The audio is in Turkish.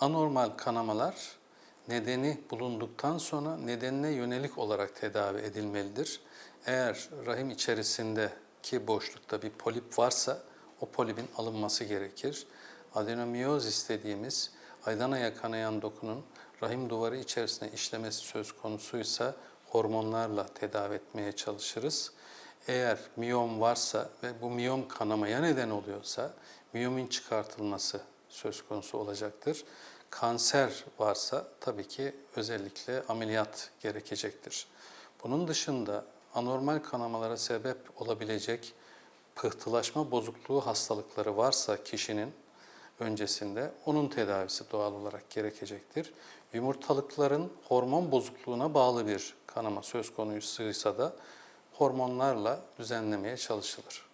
anormal kanamalar nedeni bulunduktan sonra nedenine yönelik olarak tedavi edilmelidir. Eğer rahim içerisindeki boşlukta bir polip varsa o polipin alınması gerekir. Adenomiyozis dediğimiz aydanaya kanayan dokunun rahim duvarı içerisine işlemesi söz konusuysa hormonlarla tedavi etmeye çalışırız. Eğer miyom varsa ve bu miyom kanamaya neden oluyorsa miyomin çıkartılması söz konusu olacaktır. Kanser varsa tabii ki özellikle ameliyat gerekecektir. Bunun dışında anormal kanamalara sebep olabilecek pıhtılaşma bozukluğu hastalıkları varsa kişinin öncesinde onun tedavisi doğal olarak gerekecektir. Yumurtalıkların hormon bozukluğuna bağlı bir kanama söz konusuysa da hormonlarla düzenlemeye çalışılır.